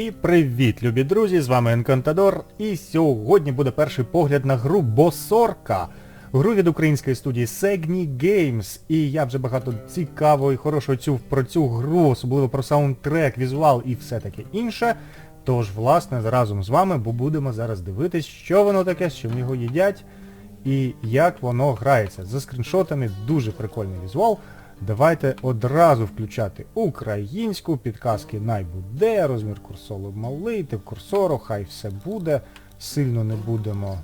І привіт, любі друзі! З вами Енкантадор. І сьогодні буде перший погляд на гру Босорка. Гру від української студії Segni Games. І я вже багато цікавого і хорошого цю, про цю гру, особливо про саундтрек, візуал і все таке інше. Тож, власне, разом з вами будемо зараз дивитись, що воно таке, з чим його їдять і як воно грається. За скріншотами дуже прикольний візуал. Давайте одразу включати українську, підказки най буде, розмір курсору малий, тип курсору, хай все буде, сильно не будемо.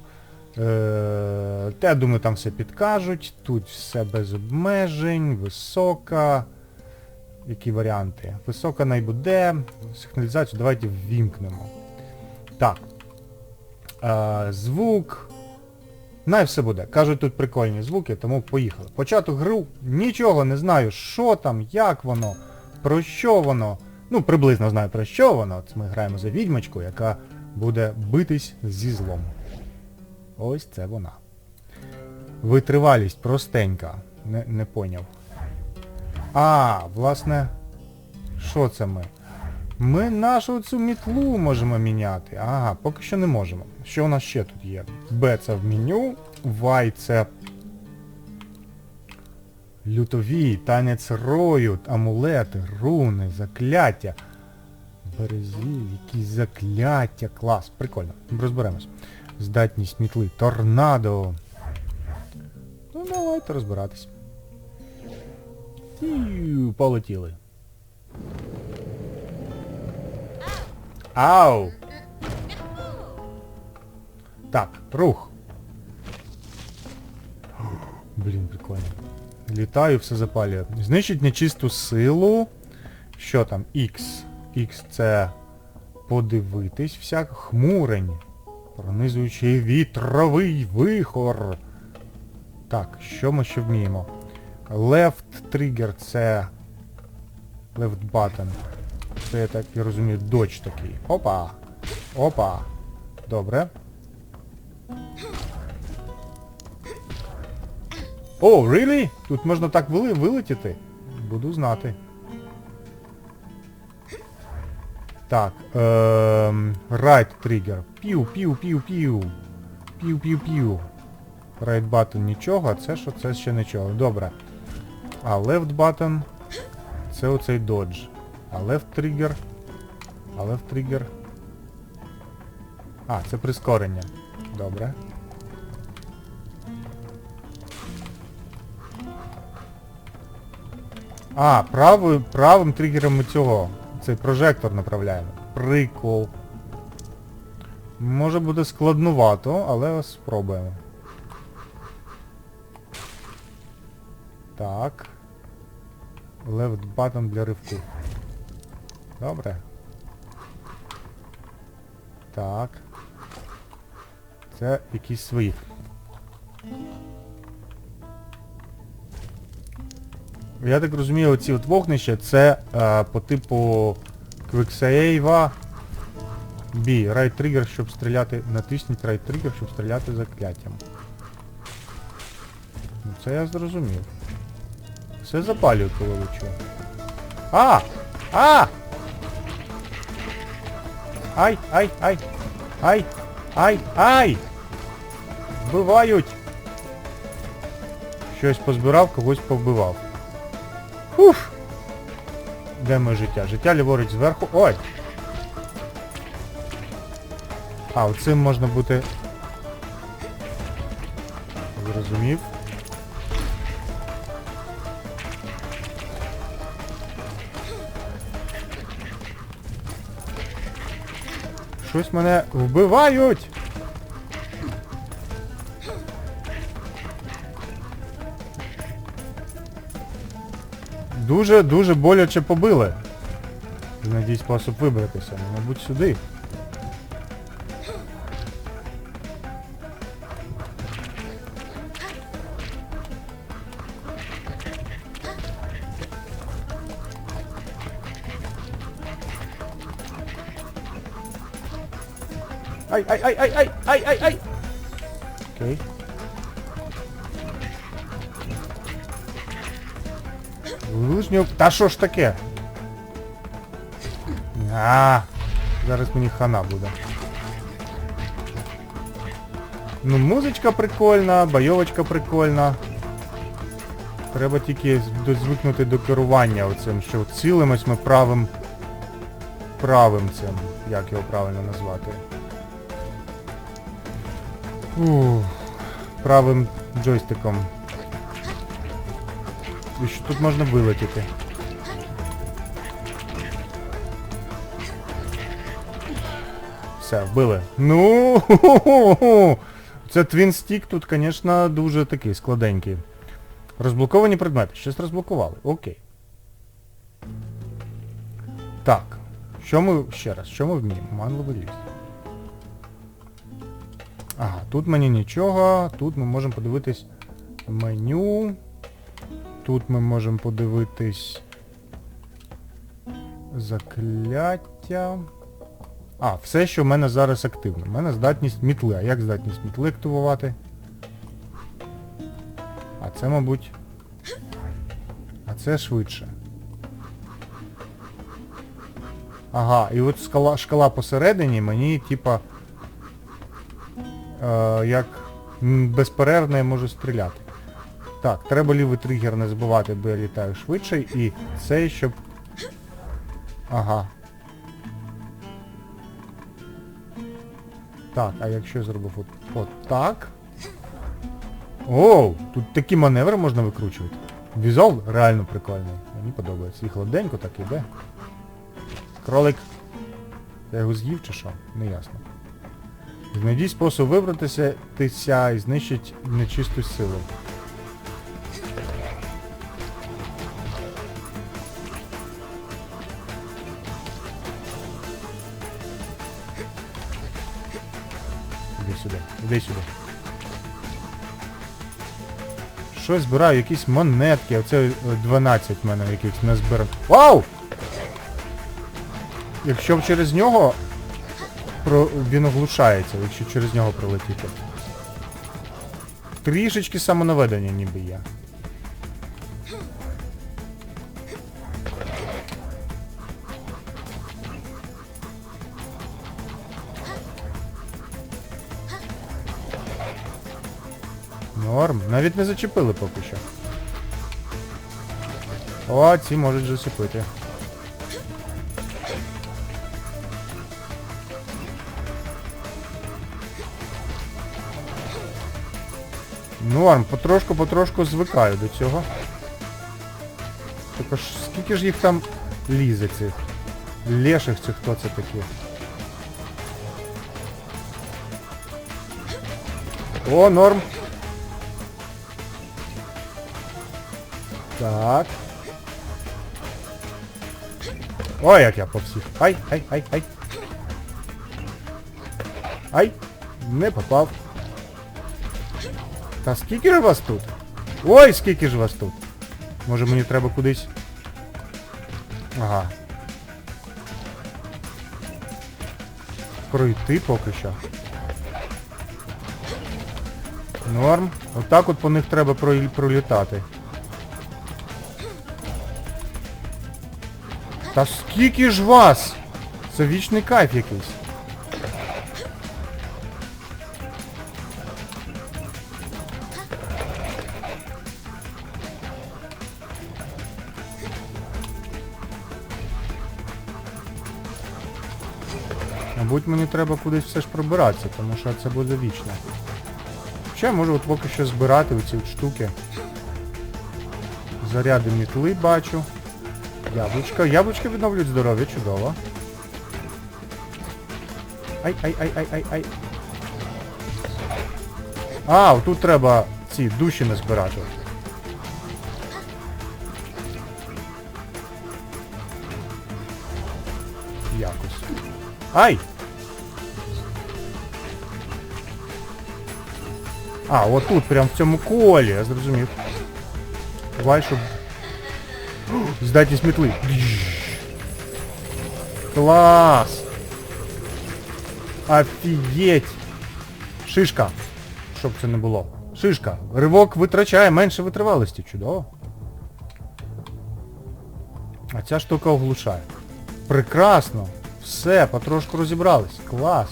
Е, я думаю, там все підкажуть, тут все без обмежень, висока. Які варіанти? Висока най буде, сигналізацію давайте ввімкнемо. Так. Е, звук. Най все буде. Кажуть, тут прикольні звуки, тому поїхали. Початок гру, нічого не знаю, що там, як воно, про що воно. Ну, приблизно знаю про що воно. От Ми граємо за відьмачку, яка буде битись зі злом. Ось це вона. Витривалість простенька. Не, не поняв. А, власне, що це ми? Ми нашу цю мітлу можемо міняти. Ага, поки що не можемо. Що у нас ще тут є? Б це в меню, Y це лютові, танець рою, амулети, руни, закляття. Березі, якісь закляття. Клас, прикольно. Розберемось. Здатність мітли. Торнадо. Ну давайте розбиратись. І полетіли. Ау! Так, рух. Блін, прикольно. Літаю, все запалює. Знищить нечисту силу. Що там? X. X це подивитись всяк. Хмурень. Пронизуючий вітровий вихор. Так, що ми ще вміємо? Left trigger це... Left button. Це я так і розумію, додж такий. Опа! Опа! Добре. О, really? Тут можна так вили вилетіти? Буду знати. Так, ем, right trigger. Пів, пів, пів, пів. Пів, пів, пів. Right button нічого, а це що? Це ще нічого. Добре. А left button це оцей dodge. А left trigger. А left trigger. А, це прискорення. Добре. А, правою, правим тригером ми цього. Цей прожектор направляємо. Прикол. Може буде складнувато, але спробуємо. Так. Left button для ривку. Добре. Так. Це якісь свої. Я так розумію, оці от вогнища це е, по типу Quicksave B. Right trigger, щоб стріляти. Натисніть right trigger, щоб стріляти закляттям. Ну це я зрозумів. Все запалює, коли лечу. А! А! Ай, ай, ай! Ай! Ай! Ай! Вбивають! Щось позбирав, когось повбивав. Фуф! Де моє життя? Життя ліворуч зверху. Ой! А, оцим можна бути... Зрозумів. Щось мене вбивають! Дуже-дуже боляче побили. Надіюсь спосіб вибратися. Мабуть, сюди. Ай, ай, ай, ай, ай, ай, ай, ай! Окей. Ближнього... Та що ж таке? А, Зараз мені хана буде. Ну, музичка прикольна, бойовочка прикольна. Треба тільки звикнути до керування оцим, що цілимось ми правим... правим цим, як його правильно назвати. Ух, правим джойстиком. І що тут можна вилетіти? Все, вбили. Ну, ху-ху-ху. це твінстік тут, звісно, дуже такий складенький. Розблоковані предмети. Щось розблокували. Окей. Так. Що ми... Ще раз, що ми вміємо? Манливий ліс. Ага, тут мені нічого. Тут ми можемо подивитись меню. Тут ми можемо подивитись закляття. А, все, що в мене зараз активно. У мене здатність мітли. А як здатність мітли активувати? А це, мабуть... А це швидше. Ага, і от скала, шкала посередині мені, типа... Е, як безперервно я можу стріляти. Так, треба лівий тригер не забувати, бо я літаю швидше, і цей, щоб... Ага. Так, а якщо я зробив от, от так. Оу, тут такі маневри можна викручувати. Візуал реально прикольний. Мені подобається. І гладенько так іде. Кролик. Я його з'їв чи що? Не ясно. Знайдіть спосіб вибратися тися і знищить нечисту силу. Іди сюди, іди сюди. Щось збираю, якісь монетки, оце е, 12 в мене якихось не збирав. Вау! Якщо б через нього про... він оглушається, якщо через нього пролетіти. Трішечки самонаведення ніби є. Норм. Навіть не зачепили поки що. О, ці можуть зачепити. Норм, потрошку-потрошку звикаю до цього. Також скільки ж їх там лізе цих? Леших цих хто це такі? О, норм. Так. Ой, як я по всіх. Ай, ай, ай, ай. Ай! Не попав. Та скільки ж вас тут? Ой, скільки ж вас тут? Може мені треба кудись... Ага. Пройти поки що. Норм. Отак от по них треба пролітати. Та скільки ж вас? Це вічний кайф якийсь. Мабуть, мені треба кудись все ж пробиратися, тому що це буде вічно. Ще можу от поки що збирати оці от штуки. Заряди мітли бачу. Яблучка. Яблучка відновлюють здоров'я, чудово. Ай, ай, ай, ай, ай, ай. А, тут треба ці душі не збирати. Якось. Ай! А, от тут, прям в цьому колі, я зрозумів. Давай, щоб... Здатність метли. Клас! Офігеть! Шишка! Щоб це не було. Шишка. Ривок витрачає менше витривалості. Чудово. А ця штука оглушає. Прекрасно. Все, потрошку розібрались. Клас.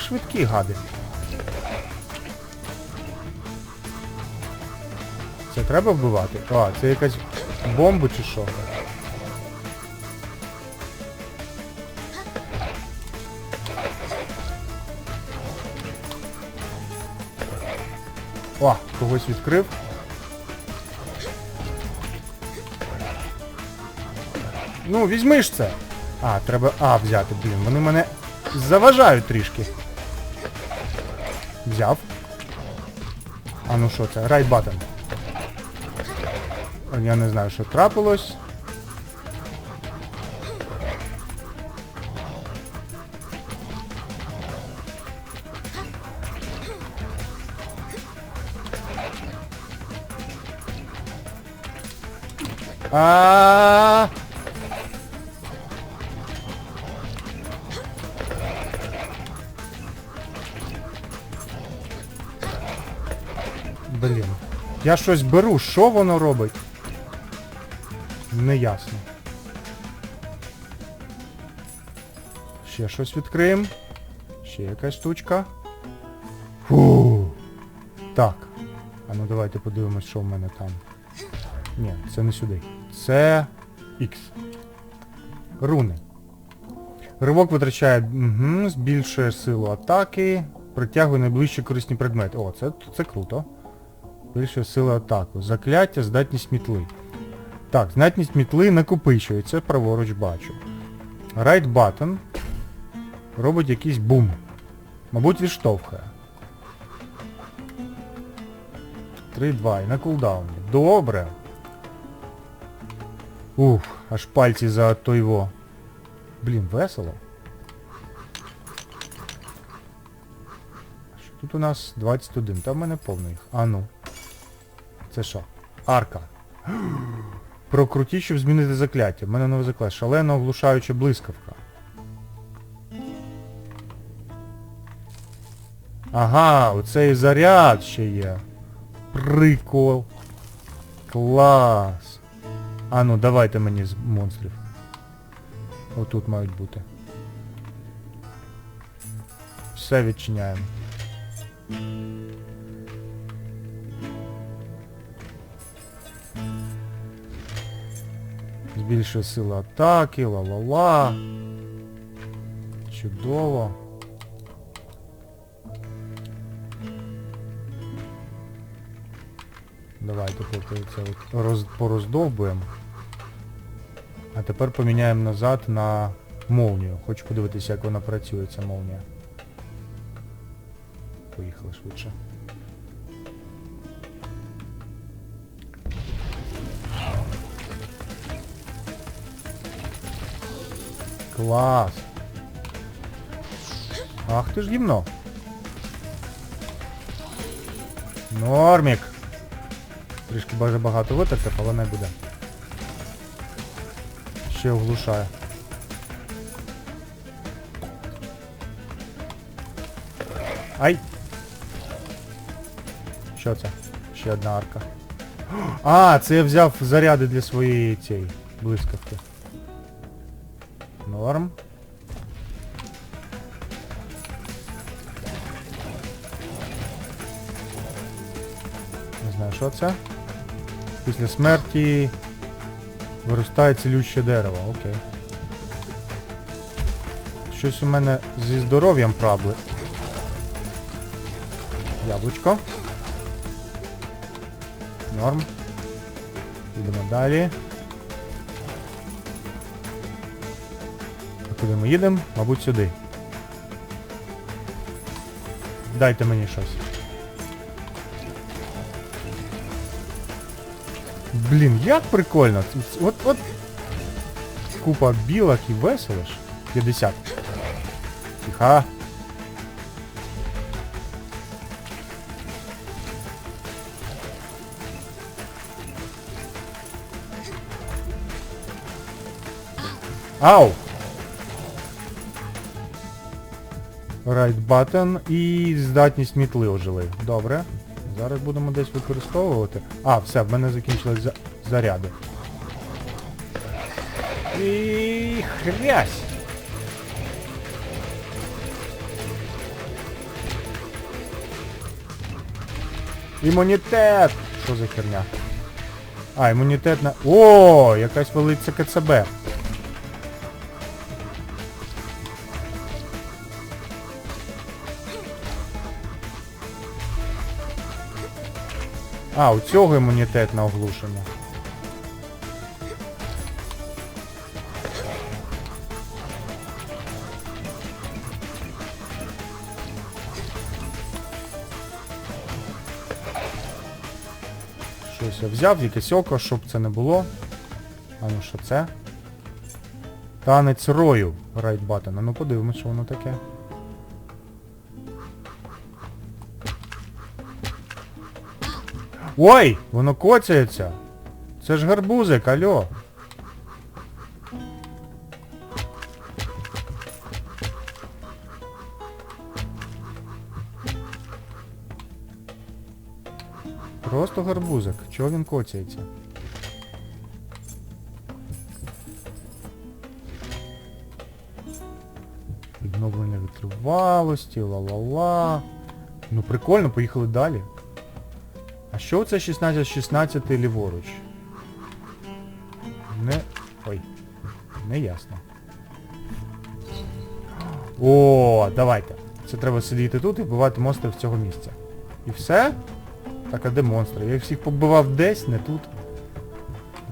Ви швидкі, гади. Це треба вбивати? А, це якась бомба чи що? О, когось відкрив. Ну, візьми ж це. А, треба А взяти, блін. Вони мене заважають трішки. Взяв. А ну що це? Right button. Я не знаю, що трапилось. А. Блін. Я щось беру, що воно робить? Неясно. Ще щось відкриємо. Ще якась штучка. Фу. Так. А ну давайте подивимось, що в мене там. Ні, це не сюди. Це X. Руни. Ривок витрачає, угу, збільшує силу атаки, притягує найближчі корисні предмети. О, це, це круто. Збільшує силу атаку. Закляття, здатність мітли. Так, здатність мітли накопичується, праворуч бачу. Right button робить якийсь бум. Мабуть, відштовхує. 3-2 і на кулдауні. Добре. Ух, аж пальці за тойво. Блін, весело. Тут у нас 21, там в мене повно їх. А ну. Це що? Арка. Прокрутіть, щоб змінити закляття. В мене нове закляття. Шалено оглушаюча блискавка. Ага, оцей заряд ще є. Прикол. Клас. А ну, давайте мені з монстрів. Отут мають бути. Все відчиняємо. Збільшує силу атаки, ла-ла-ла. Чудово. Давайте поки це роз, пороздовбуємо. А тепер поміняємо назад на молнію. Хочу подивитися, як вона працює, ця молнія. Поїхали швидше. Клас! Ах ти ж гімно! Нормік! Трішки баже багато витратив, але не буде. Ще оглушає. Ай! Що це? Ще одна арка. А, це я взяв заряди для своєї цієї блискавки. Норм. Не знаю, що це. Після смерті виростає цілюще дерево, окей. Щось у мене зі здоров'ям правли. Яблучко. Норм. Йдемо далі. Куди ми їдемо? Мабуть, сюди. Дайте мені щось. Блін, як прикольно. От, от. Купа білок і весело ж. 50. Тихо. Ау! Right button і здатність мітли ожили. Добре. Зараз будемо десь використовувати. А, все, в мене закінчились за... заряди. І хрясь! Імунітет! Що за херня? А, імунітет на... О, якась велиця КЦБ. А, у цього імунітет на оглушення. Щось я взяв, якесь око, щоб це не було. А ну що це? Танець рою. Right button. А ну подивимось, що воно таке. Ой! Воно коцяється! Це ж гарбузик, алло! Просто гарбузик. Чого він коцяється? Відновлення витривалості, ла-ла-ла. Ну прикольно, поїхали далі. Що це 16-16 ліворуч? Не... Ой. Не ясно. О, давайте. Це треба сидіти тут і вбивати монстрів цього місця. І все? Так, а де монстри? Я їх всіх побивав десь, не тут.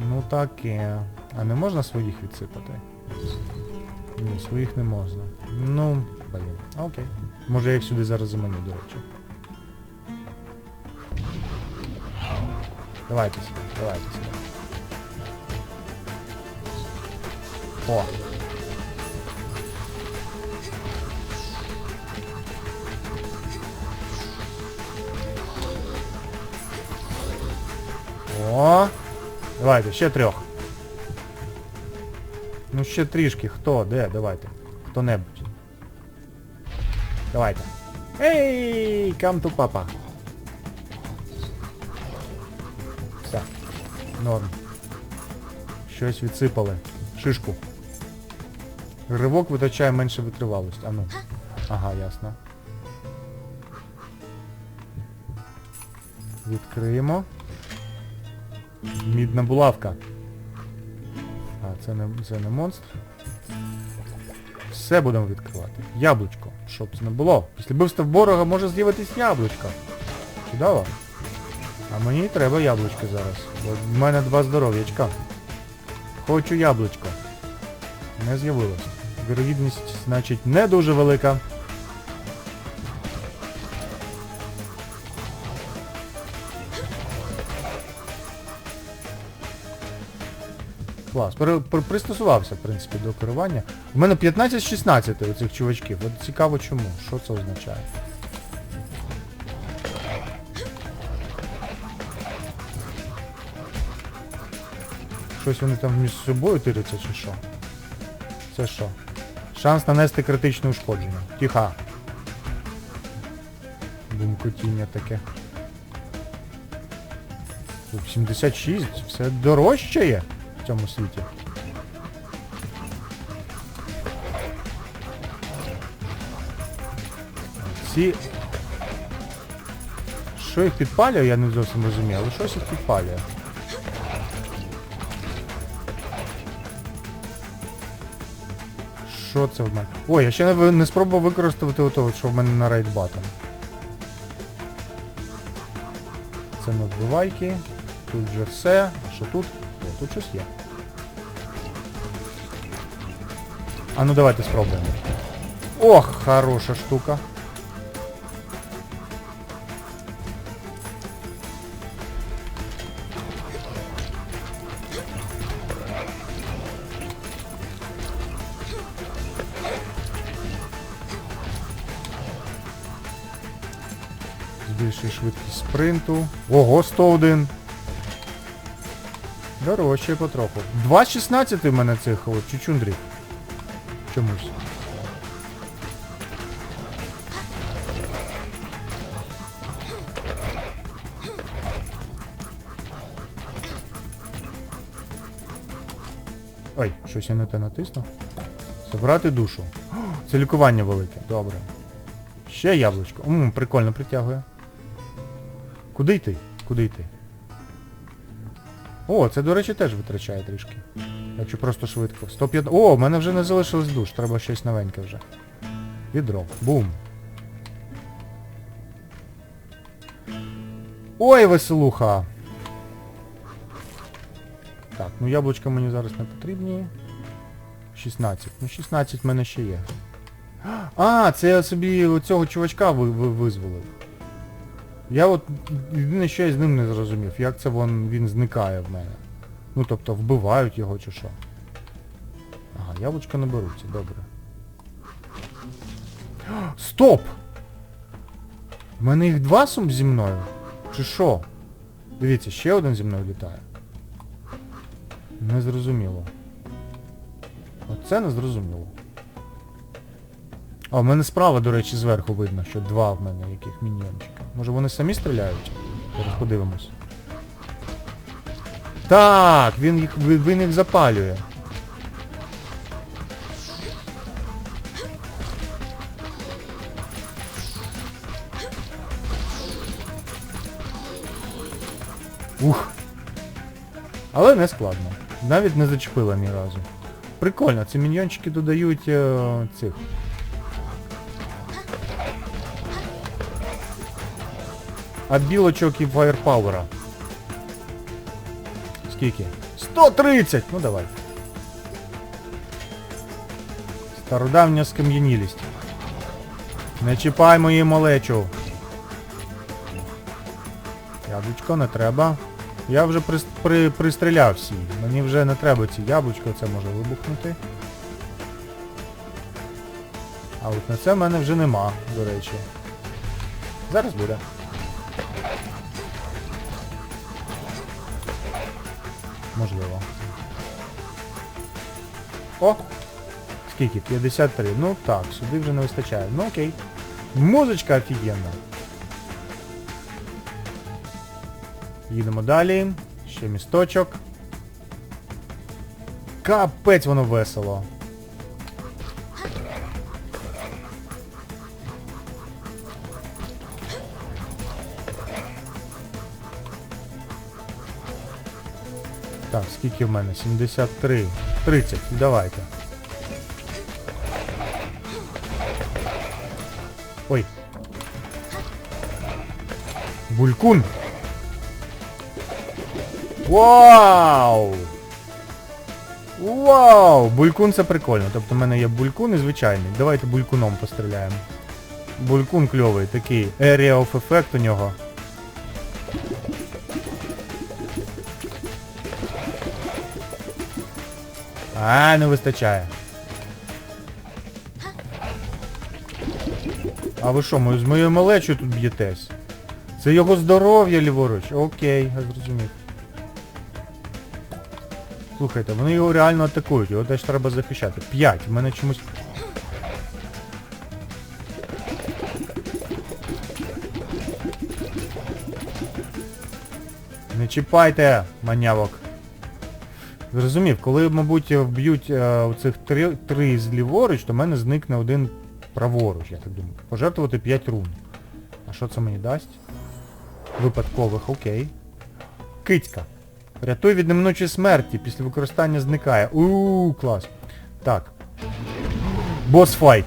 Ну таке. А не можна своїх відсипати? Ні, своїх не можна. Ну, блін. Окей. Може я їх сюди зараз заманю, до речі. Давайте сюди, давайте сюди. О! О! Давайте, ще трьох. Ну ще трішки. Хто? Де? Давайте. Хто-небудь. Давайте. Ей, come to papa. Норм. Щось відсипали. Шишку. Ривок витрачає менше витривалості. А ну. Ага, ясно. Відкриємо. Мідна булавка. А, це не, це не монстр. Все будемо відкривати. Яблучко. Щоб це не було. Після бивства ворога може з'явитись яблучко. Чудово. А мені треба яблучко зараз. Бо в мене два здоров'ячка. Хочу яблучко. Не з'явилось. Вірогідність, значить, не дуже велика. Клас. Пере- пр- пристосувався, в принципі, до керування. У мене 15-16 у цих чувачків. От цікаво чому. Що це означає? Щось вони там між собою тиряться чи що? Це що? Шанс нанести критичне ушкодження. Тихо. Бумкотіння таке. 76, все дорожчає в цьому світі. Ці... Що їх підпалює, я не зовсім розумію, але щось їх підпалює. Що це в мене? Ой, я ще не, не спробував використати того, що в мене на рейд батон. Це надбивайки. Тут же все. А що тут? О, тут щось є. А ну давайте спробуємо. Ох, хороша штука. більший швидкість спринту. Ого, 101. Дорожче потроху. 2.16 в мене цих от чучундрів. Чомусь. Ой, щось я не те натиснув. Собрати душу. Це лікування велике. Добре. Ще яблучко. М прикольно притягує. Куди йти? Куди йти? О, це, до речі, теж витрачає трішки. Якщо просто швидко. 150... О, в мене вже не залишилось душ, треба щось новеньке вже. Відро. Бум. Ой, веселуха! Так, ну яблучка мені зараз не потрібні. 16. Ну 16 в мене ще є. А, це я собі цього чувачка ви, ви, визволив. Я от єдине, що я з ним не зрозумів, як це вон, він зникає в мене. Ну тобто вбивають його чи що. Ага, яблучка не беруться, добре. Стоп! У мене їх два сум зі мною? Чи що? Дивіться, ще один зі мною літає. Не зрозуміло. Оце не зрозуміло. А, в мене справа, до речі, зверху видно, що два в мене яких міньйончика. Може вони самі стріляють? Зараз подивимось. Так, він їх, він їх запалює. Ух. Але не складно. Навіть не зачепила ні разу. Прикольно, ці міньйончики додають е, цих. А білочок і фаєрпауера. Скільки? 130! Ну давай. Стародавня скам'янілість. Не чіпай мої малечу. Яблучко не треба. Я вже при, при, пристріляв всі. Мені вже не треба ці яблучко, це може вибухнути. А от на це в мене вже нема, до речі. Зараз буде. Можливо. О! Скільки? 53. Ну так, сюди вже не вистачає. Ну окей. Музичка офігенна. Їдемо далі. Ще місточок. Капець воно весело. Скільки в мене? 73. 30. Давайте. Ой. Булькун. Вау! Вау! Булькун це прикольно. Тобто в мене є булькун і звичайний. Давайте булькуном постріляємо. Булькун кльовий, такий Area of Effect у нього. А, не вистачає. А ви що, з моєю малечою тут б'єтесь? Це його здоров'я ліворуч. Окей, я зрозумів. Слухайте, вони його реально атакують, його теж треба захищати. П'ять, в мене чомусь... Не чіпайте, манявок. Зрозумів, коли, мабуть, вб'ють е, оцих три, три з ліворуч, то в мене зникне один праворуч, я так думаю. Пожертвувати 5 рун. А що це мені дасть? Випадкових, окей. Кицька. Рятуй від неминучої смерті, після використання зникає. Ууу, клас. Так. Босс-файт.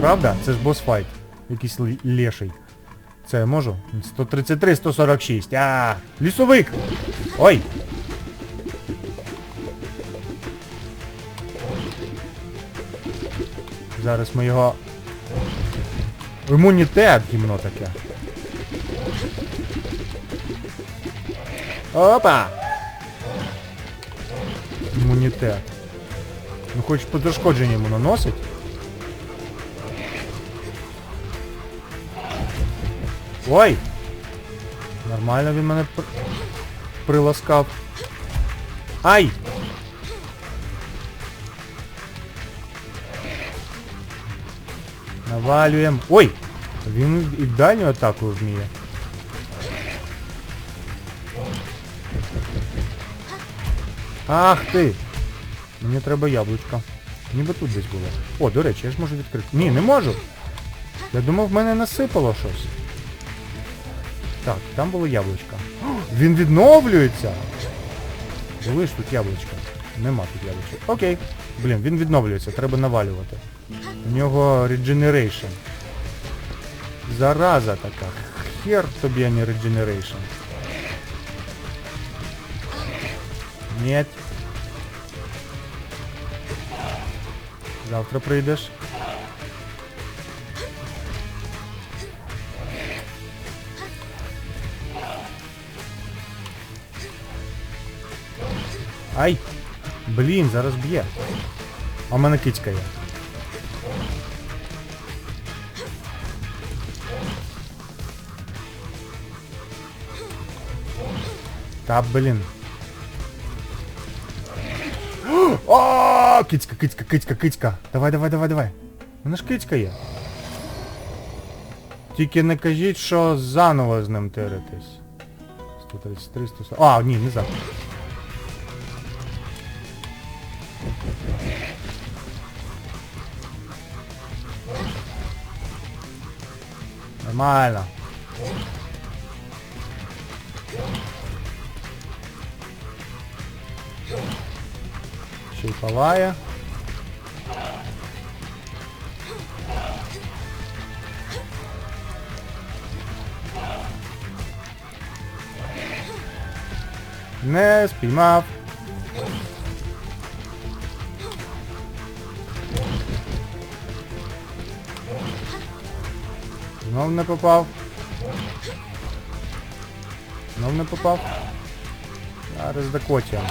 Правда? Це ж босс-файт. Якийсь леший. Це я можу? 133, 146. А, лісовик! Ой! Зараз ми його... Імунітет гімно таке. Опа! Імунітет. Ну хоч подошкодження йому наносить. Ой! Нормально він мене при... приласкав. Ай! Навалюємо. Ой! Він і дальню атаку вміє. Ах ти! Мені треба яблучко. Ніби тут десь було. О, до речі, я ж можу відкрити. Ні, не можу. Я думав, в мене насипало щось. Так, там було яблучко. Він відновлюється! Були тут яблучка. Нема тут яблучка. Окей. Блін, він відновлюється, треба навалювати. У нього regeneration. Зараза така. Хер тобі, а не regeneration. Нет. Завтра прийдеш. Ай! Блін, зараз б'є. А в мене кицька є. Та блін. О, кицька, кицька, кицька, кицька. Давай, давай, давай, давай. Мене ж кицька є. Тільки не кажіть, що заново з ним тиритись. 133, 140. А, ні, не заново. Нормально. Палає. Не спіймав. Знов не попав. Знов не попав. Зараз докотям.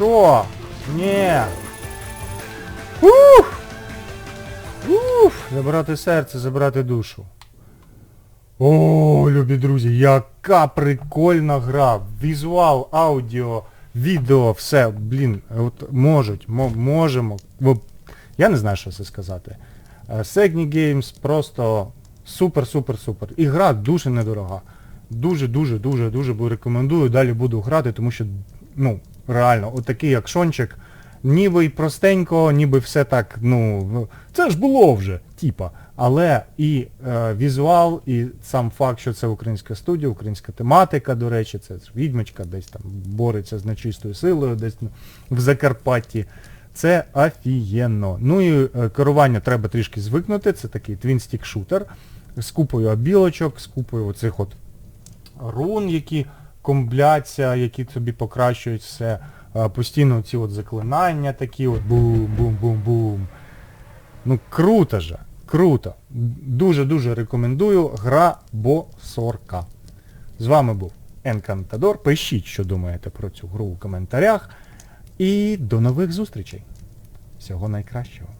Шо? Ні. Ух! Ух! Забрати серце, забрати душу. О, любі друзі, яка прикольна гра. Візуал, аудіо, відео, все, блін, от можуть, можемо. Я не знаю, що це сказати. Е, Segni Games просто супер, супер, супер. І гра дуже недорога. Дуже, дуже, дуже, дуже рекомендую. Далі буду грати, тому що, ну, реально, отакий акшончик, ніби й простенько, ніби все так, ну, це ж було вже, типа. Але і е, візуал, і сам факт, що це українська студія, українська тематика, до речі, це ж відьмочка десь там бореться з нечистою силою, десь в Закарпатті. Це офігенно. Ну і е, керування треба трішки звикнути. Це такий твінстік шутер з купою обілочок, з купою оцих от рун, які комбляться, які тобі покращують все. Е, Постійно ці от заклинання такі, от бум-бум-бум-бум. Ну круто же, круто. Дуже-дуже рекомендую. Гра Босорка. З вами був Енкантадор. Пишіть, що думаєте про цю гру у коментарях. І до нових зустрічей. Всього найкращого.